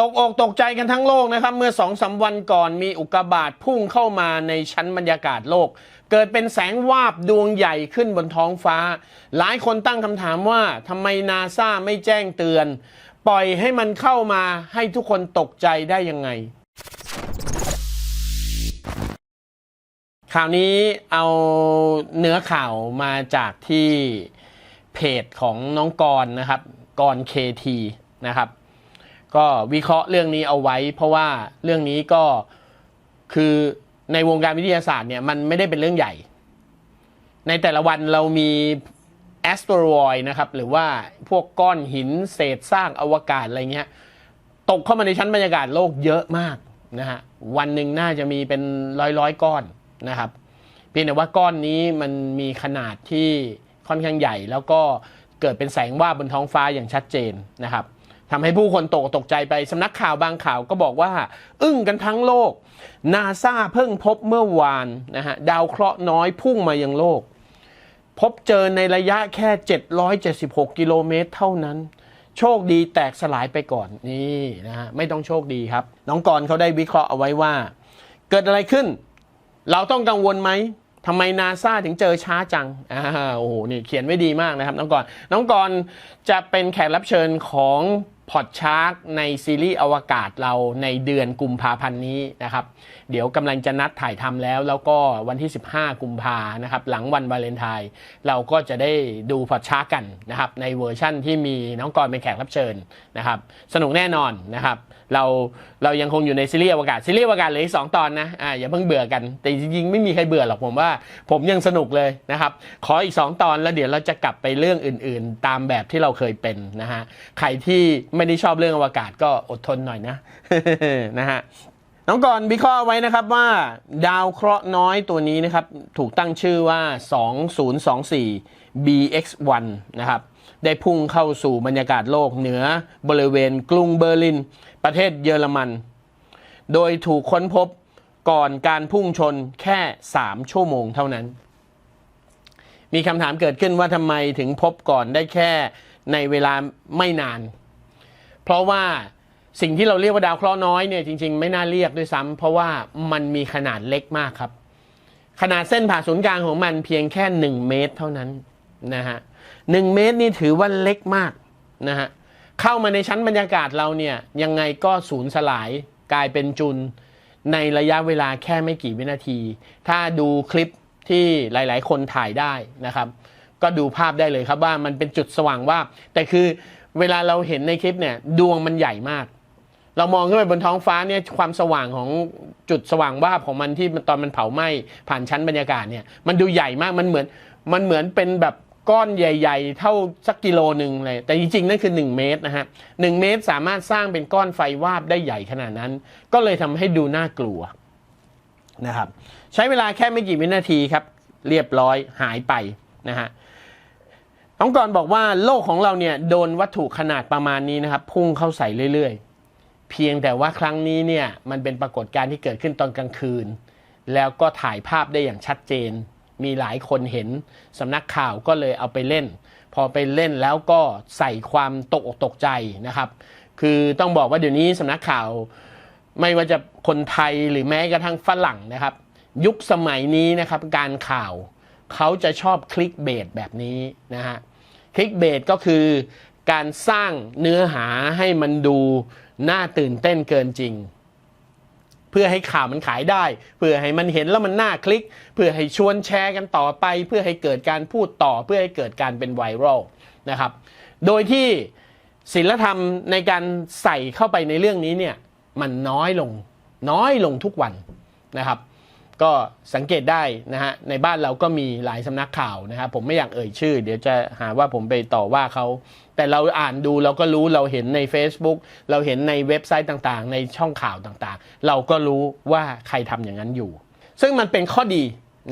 ตกอกตกใจกันทั้งโลกนะครับ เมื่อสองสาวันก่อนมีอุกกาบาตพุ่งเข้ามาในชั้นบรรยากาศโลก เกิดเป็นแสงวาบดวงใหญ่ขึ้นบนท้องฟ้า หลายคนตั้งคำถามว่าทำไมนาซาไม่แจ้งเตือน ปล่อยให้มันเข้ามาให้ทุกคนตกใจได้ยังไง ข่าวนี้เอาเนื้อข่าวมาจากที่เพจของน้องกรณ์นะครับกรเคทีนะครับ ก็วิเคราะห์เรื่องนี้เอาไว้ เพราะว่าเรื่องนี้ก็คือในวงการวิทยาศาสตร์เนี่ยมันไม่ได้เป็นเรื่องใหญ่ ในแต่ละวันเรามีแอสโตรอยนะครับ หรือว่าพวกก้อนหินเศษซากอวกาศอะไรเงี้ยตกเข้ามาในชั้นบรรยากาศโลกเยอะมากนะฮะวันหนึ่งน่าจะมีเป็นร้อยร้อยก้อนนะครับเพียงแต่ว่าก้อนนี้มันมีขนาดที่ค่อนข้างใหญ่ แล้วก็เกิดเป็นแสงว่าบนท้องฟ้าอย่างชัดเจนนะครับ ทำให้ผู้คนตกตกใจไปสำนักข่าวบางข่าวก็บอกว่า อึ้งกันทั้งโลกนาซาเพิ่งพบเมื่อวานนะฮะดาวเคราะห์น้อยพุ่งมายังโลก พบเจอในระยะแค่ 776 กิโลเมตรเท่านั้น โชคดีแตกสลายไปก่อนนี่นะฮะไม่ต้องโชคดีครับ น้องกรณ์เขาได้วิเคราะห์เอาไว้ว่า เกิดอะไรขึ้น เราต้องกังวลไหมทำไมนาซาถึงเจอช้าจังอ่าโอ้โห นี่เขียนไว้ดีมากนะครับ น้องกรณ์น้องกรณ์จะเป็นแขกรับเชิญของ พอดชาร์กในซีรีส์อวกาศเราในเดือนกุมภาพันธ์นี้นะครับ เดี๋ยวกำลังจะนัดถ่ายทำแล้ว แล้วก็วันที่ 15 กุมภานะครับ หลังวันวาเลนไทน์เราก็จะได้ดูพอดชาร์กกันนะครับ ในเวอร์ชั่นที่มีน้องกรณ์เป็นแขกรับเชิญนะครับ สนุกแน่นอนนะครับเราเรายังคงอยู่ในซีรีส์อวกาศซีรีส์อวกาศเหลืออีกสองตอนนะอ่าอย่าเพิ่งเบื่อกัน แต่จริงๆไม่มีใครเบื่อหรอกผมว่า ผมยังสนุกเลยนะครับ ขออีก 2 ตอนแล้วเดี๋ยวเราจะกลับไปเรื่องอื่นๆ ตามแบบที่เราเคยเป็นนะฮะใครที่ไม่ได้ชอบเรื่องอวกาศก็อดทนหน่อยนะนะฮะน้องก่อนวิเคราะห์ไว้นะครับว่า ดาวเคราะห์น้อยตัวนี้นะครับ ถูกตั้งชื่อว่า 2024 BX1 นะครับ ได้พุ่งเข้าสู่บรรยากาศโลกเหนือบริเวณกรุงเบอร์ลิน ประเทศเยอรมัน โดยถูกค้นพบก่อนการพุ่งชนแค่ 3 ชั่วโมงเท่านั้น มีคำถามเกิดขึ้นว่าทำไมถึงพบก่อนได้แค่ในเวลาไม่นาน เพราะว่าสิ่งที่เราเรียกว่าดาวเคราะห์น้อยเนี่ยจริงๆ ไม่น่าเรียกด้วยซ้ำเพราะว่ามันมีขนาดเล็กมากครับ ขนาดเส้นผ่าศูนย์กลางของมันเพียงแค่ 1 เมตรเท่านั้นนะฮะ หนึ่งเมตรนี่ถือว่าเล็กมากนะฮะเข้ามาในชั้นบรรยากาศเราเนี่ยยังไงก็สูญสลายกลายเป็นจุลในระยะเวลาแค่ไม่กี่วินาที ถ้าดูคลิปที่หลาย ๆ คนถ่ายได้นะครับ ก็ดูภาพได้เลยครับว่ามันเป็นจุดสว่างว่า แต่คือเวลาเราเห็นในคลิปเนี่ยดวงมันใหญ่มาก เรามองขึ้นไปบนท้องฟ้าเนี่ยความสว่างของจุดสว่างวาบของมันที่ตอนมันเผาไหม้ผ่านชั้นบรรยากาศเนี่ยมันดูใหญ่มากมันเหมือนมันเหมือนเป็นแบบ ก้อนใหญ่ ๆ เท่าสักกิโลหนึ่งเลย แต่จริงๆ นั่นคือ 1 เมตรนะฮะหเมตรสามารถสร้างเป็นก้อนไฟวาบได้ใหญ่ขนาดนั้น ก็เลยทำให้ดูน่ากลัวนะครับใช้เวลาแค่ไม่กี่วินาทีครับ เรียบร้อยหายไปนะฮะน้องกรบอกว่าโลกของเราเนี่ยโดนวัตถุขนาดประมาณนี้นะครับ พุ่งเข้าใส่เรื่อยๆ เพียงแต่ว่าครั้งนี้เนี่ยมันเป็นปรากฏการณ์ที่เกิดขึ้นตอนกลางคืน แล้วก็ถ่ายภาพได้อย่างชัดเจน มีหลายคนเห็นสำนักข่าวก็เลยเอาไปเล่น พอไปเล่นแล้วก็ใส่ความตกอกตกใจนะครับ คือต้องบอกว่าเดี๋ยวนี้สำนักข่าวไม่ว่าจะคนไทยหรือแม้กระทั่งฝรั่งนะครับ ยุคสมัยนี้นะครับการข่าวเขาจะชอบคลิกเบสแบบนี้นะฮะคลิกเบสก็คือการสร้างเนื้อหาให้มันดูน่าตื่นเต้นเกินจริง พื่อให้ข่าวมันขายได้ เพื่อให้มันเห็นแล้วมันน่าคลิก เพื่อให้ชวนแชร์กันต่อไป เพื่อให้เกิดการพูดต่อ เพื่อให้เกิดการเป็นไวรัลนะครับ โดยที่ศิลธรรมในการใส่เข้าไปในเรื่องนี้เนี่ยมันน้อยลงน้อยลงทุกวันนะครับ ก็สังเกตได้นะฮะในบ้านเราก็มีหลายสำนักข่าวนะครับผมไม่อยากเอ่ยชื่อ เดี๋ยวจะหาว่าผมไปต่อว่าเขา แต่เราอ่านดูเราก็รู้เราเห็นใน Facebook เราเห็นในเว็บไซต์ต่างๆ ในช่องข่าวต่างๆ เราก็รู้ว่าใครทำอย่างนั้นอยู่ ซึ่งมันเป็นข้อดี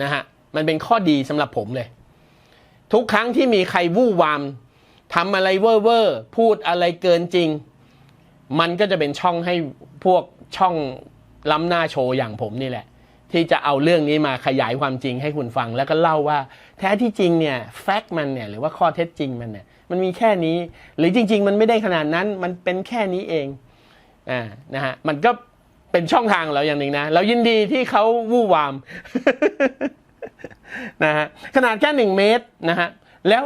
นะฮะมันเป็นข้อดีสำหรับผมเลย ทุกครั้งที่มีใครวู่วามทำอะไรเว่อร์พูดอะไรเกินจริง มันก็จะเป็นช่องให้พวกช่องล้ำหน้าโชว์อย่างผมนี่แหละ ที่จะเอาเรื่องนี้มาขยายความจริงให้คุณฟัง แล้วก็เล่าว่า แท้ที่จริงเนี่ยแฟกต์มันเนี่ยหรือว่าข้อเท็จจริงมันเนี่ยมันมีแค่นี้ หรือจริง ๆ มันไม่ได้ขนาดนั้นมันเป็นแค่นี้เองอ่านะฮะมันก็เป็นช่องทางเราอย่างหนึ่งนะ เรายินดีที่เขาวู่วามนะฮะขนาดแค่หนึ่งเมตรนะฮะแล้ว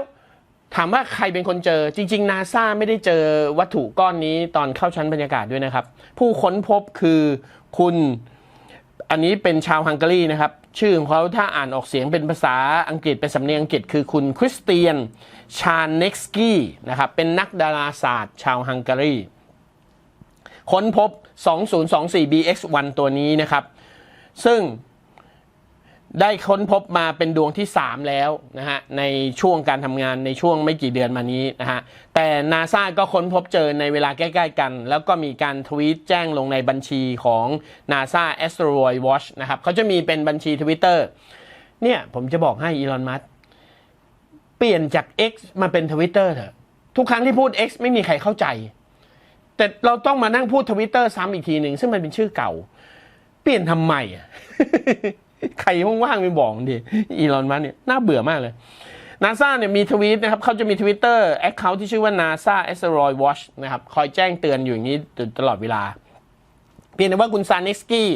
ถามว่าใครเป็นคนเจอ จริง ๆ นาซาไม่ได้เจอวัตถุก้อนนี้ตอนเข้าชั้นบรรยากาศด้วยนะครับ ผู้ค้นพบคือคุณ อันนี้เป็นชาวฮังการีนะครับ ชื่อของเขาถ้าอ่านออกเสียงเป็นภาษาอังกฤษเป็นสำเนียงอังกฤษคือคุณคริสเตียนชาเน็กสกี้นะครับเป็นนักดาราศาสตร์ ชาวฮังการีค้นพบ 2024 BX1 ตัวนี้นะครับ ซึ่ง ได้ค้นพบมาเป็นดวงที่ 3 แล้วนะฮะในช่วงการทำงานในช่วงไม่กี่เดือนมานี้นะฮะแต่นาซาก็ค้นพบเจอในเวลาใกล้ ๆ กัน แล้วก็มีการทวีตแจ้งลงในบัญชีของ NASA Asteroid Watch นะครับเขาจะมีเป็นบัญชี Twitter เนี่ยผมจะบอกให้อีลอนมัสเปลี่ยนจาก X มาเป็น Twitter เถอะทุกครั้งที่พูด X ไม่มีใครเข้าใจ แต่เราต้องมานั่งพูดทวิตเตอร์ซ้ำอีกทีหนึ่งซึ่งมันเป็นชื่อเก่า เปลี่ยนทำไมอะ ใครว่างๆไปบอกดิอีลอนมัสเนี่ยน่าเบื่อมากเลยนาซาเนี่ยมีทวีตนะครับเขาจะมีทวิตเตอร์แอคเคาท์ที่ชื่อว่า NASA Asteroid Watch นะครับ คอยแจ้งเตือนอยู่อย่างนี้ตลอดเวลา เพียงแต่ว่าคุณซานิสกี้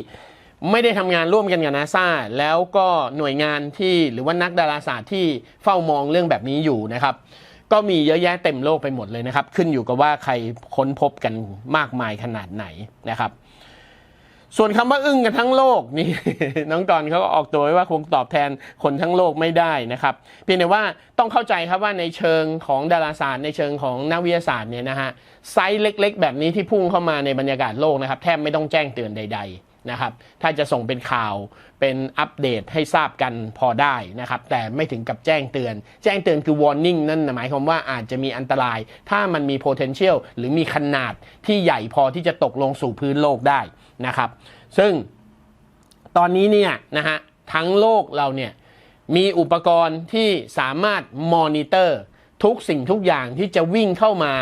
ไม่ได้ทำงานร่วมกันกับนาซาแล้วก็หน่วยงานที่หรือว่านักดาราศาสตร์ที่เฝ้ามองเรื่องแบบนี้อยู่นะครับ ก็มีเยอะแยะเต็มโลกไปหมดเลยนะครับ ขึ้นอยู่กับว่าใครค้นพบกันมากมายขนาดไหนนะครับ ส่วนคำว่าอึ้งกันทั้งโลกนี่ น้องจอนเขาก็ออกตัวไว้ว่าคงตอบแทนคนทั้งโลกไม่ได้นะครับเพียงแต่ว่าต้องเข้าใจครับว่าในเชิงของดาราศาสตร์ ในเชิงของนักวิทยาศาสตร์เนี่ยนะฮะไซส์เล็ก ๆ แบบนี้ที่พุ่งเข้ามาในบรรยากาศโลกนะครับ แทบไม่ต้องแจ้งเตือนใด ๆ นะครับ ถ้าจะส่งเป็นข่าวเป็นอัปเดตให้ทราบกันพอได้นะครับ แต่ไม่ถึงกับแจ้งเตือน แจ้งเตือนคือ warning นั่นหมายความว่าอาจจะมีอันตราย ถ้ามันมี potential หรือมีขนาดที่ใหญ่พอที่จะตกลงสู่พื้นโลกได้นะครับ ซึ่งตอนนี้เนี่ยนะฮะทั้งโลกเราเนี่ยมีอุปกรณ์ที่สามารถมอนิเตอร์ทุกสิ่งทุกอย่างที่จะวิ่งเข้ามา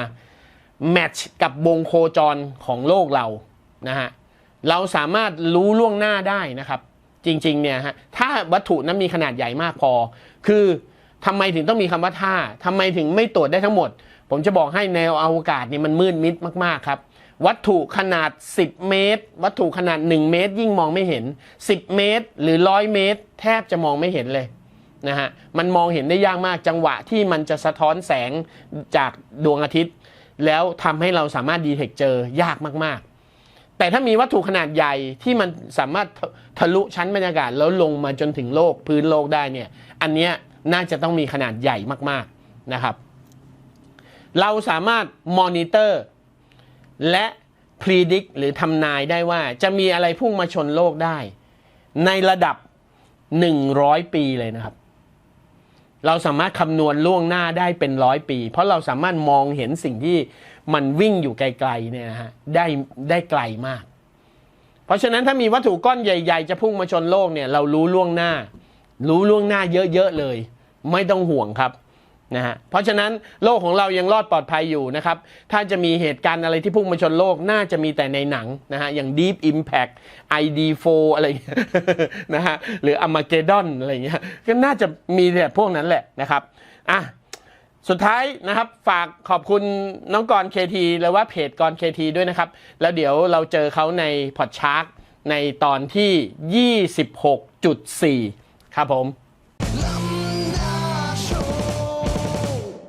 แมทช์กับวงโคจรของโลกเรานะฮะ เราสามารถรู้ล่วงหน้าได้นะครับ จริงๆเนี่ยฮะถ้าวัตถุนั้นมีขนาดใหญ่มากพอ คือทำไมถึงต้องมีคำว่าถ้าทำไมถึงไม่ตรวจได้ทั้งหมด ผมจะบอกให้แนวอวกาศเนี่ยมันมืดมิดมากๆครับ วัตถุขนาด 10 เมตร วัตถุขนาด 1 เมตร ยิ่งมองไม่เห็น 10 เมตร หรือ 100 เมตร แทบจะมองไม่เห็นเลยนะฮะมันมองเห็นได้ยากมากจังหวะที่มันจะสะท้อนแสงจากดวงอาทิตย์ แล้วทำให้เราสามารถดีเทคเจอยากมากๆ แต่ถ้ามีวัตถุขนาดใหญ่ที่มันสามารถทะทะลุชั้นบรรยากาศแล้วลงมาจนถึงโลกพื้นโลกได้เนี่ย อันเนี้ยน่าจะต้องมีขนาดใหญ่มากๆนะครับ เราสามารถมอนิเตอร์และพ r e d i c t หรือทำนายได้ว่าจะมีอะไรพุ่งมาชนโลกได้ ในระดับ 100 ปีเลยนะครับ เราสามารถคำนวณล่วงหน้าได้เป็นร้อยปี เพราะเราสามารถมองเห็นสิ่งที่มันวิ่งอยู่ไกลๆเนี่ยนะฮะได้ได้ไกลมาก เพราะฉะนั้นถ้ามีวัตถุก้อนใหญ่ ๆ จะพุ่งมาชนโลกเนี่ยเรารู้ล่วงหน้า รู้ล่วงหน้าเยอะๆเลย ไม่ต้องห่วงครับ นะฮะเพราะฉะนั้นโลกของเรายังรอดปลอดภัยอยู่นะครับ ถ้าจะมีเหตุการณ์อะไรที่พุ่งมาชนโลกน่าจะมีแต่ในหนังนะฮะอย่าง Deep Impact ID4 อะไรนะฮะหรือ Armageddon อะไรเงี้ยก็น่าจะมีแต่พวกนั้นแหละนะครับอะสุดท้ายนะครับฝากขอบคุณน้องกรเคทีหรือว่าเพจกรเคทีด้วยนะครับ แล้วเดี๋ยวเราเจอเขาในพอดชาร์กในตอนที่ 26.4 ครับผม